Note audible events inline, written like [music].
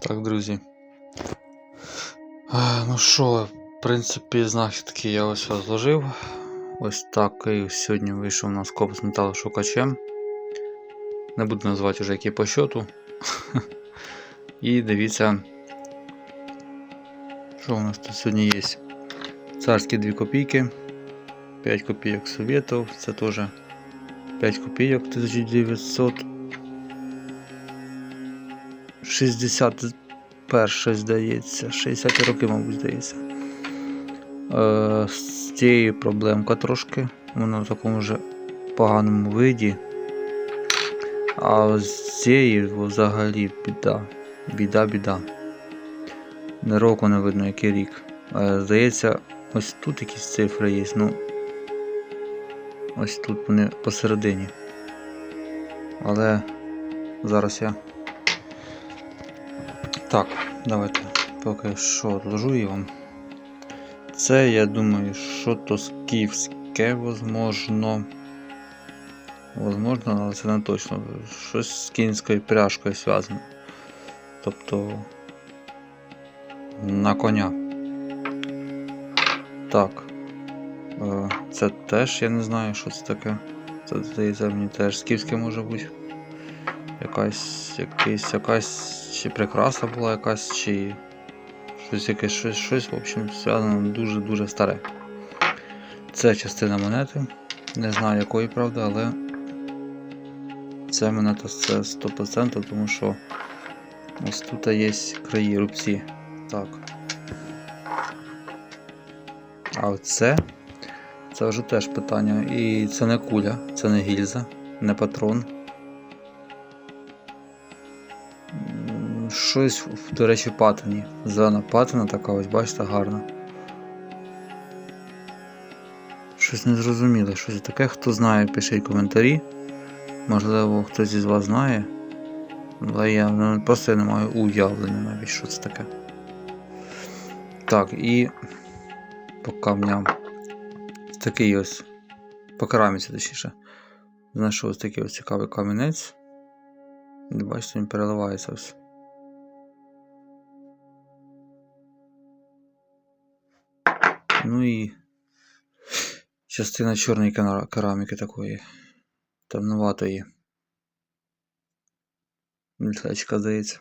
Так, друзі. А, ну що, в принципі, знахідки я ось розложив. Ось такий сьогодні вийшов у нас коп з металошукачем. Не буду називати вже який по счету. [laughs] І дивіться, що у нас тут сьогодні є. Царські 2 копійки, 5 копійок Совєтов, це теж 5 копійок 1961 здається, 60 роки, мабуть, здається. Е, з цією проблемка трошки, вона в такому вже поганому виді. А з цією взагалі біда. Біда, біда. Не року не видно, який рік. Е, здається, ось тут якісь цифри є. Ну, ось тут вони посередині. Але зараз я. Так, давайте поки що її вам. Це, я думаю, що то скіфське, возможно. Возможно, але це не точно. Щось з кінською пряжкою зв'язано. Тобто на коня. Так. Е, Це теж я не знаю, що це таке. Це здається мені теж скіфське може бути. Якась, якась, якась чи прикраса була якась, чи щось якесь щось, щось в общем, зв'язано дуже-дуже старе. Це частина монети. Не знаю якої правда, але це монета це 100%, тому що ось тут є краї рубці. Так. А оце це вже теж питання. І це не куля, це не гільза, не патрон. Щось, до речі, в патині. Зелена патина така, ось бачите, гарна. Щось незрозуміле, щось таке. Хто знає, пишіть коментарі. Можливо, хтось із вас знає. Але я ну, просто я не маю уявлення навіть, що це таке. Так, і по камням. Такий ось. По кераміці, точніше. Знайшов ось такий ось цікавий камінець. Бачите, він переливається ось. Ну і частина чорної кера- кераміки такої темноватої. Мітлечка, здається.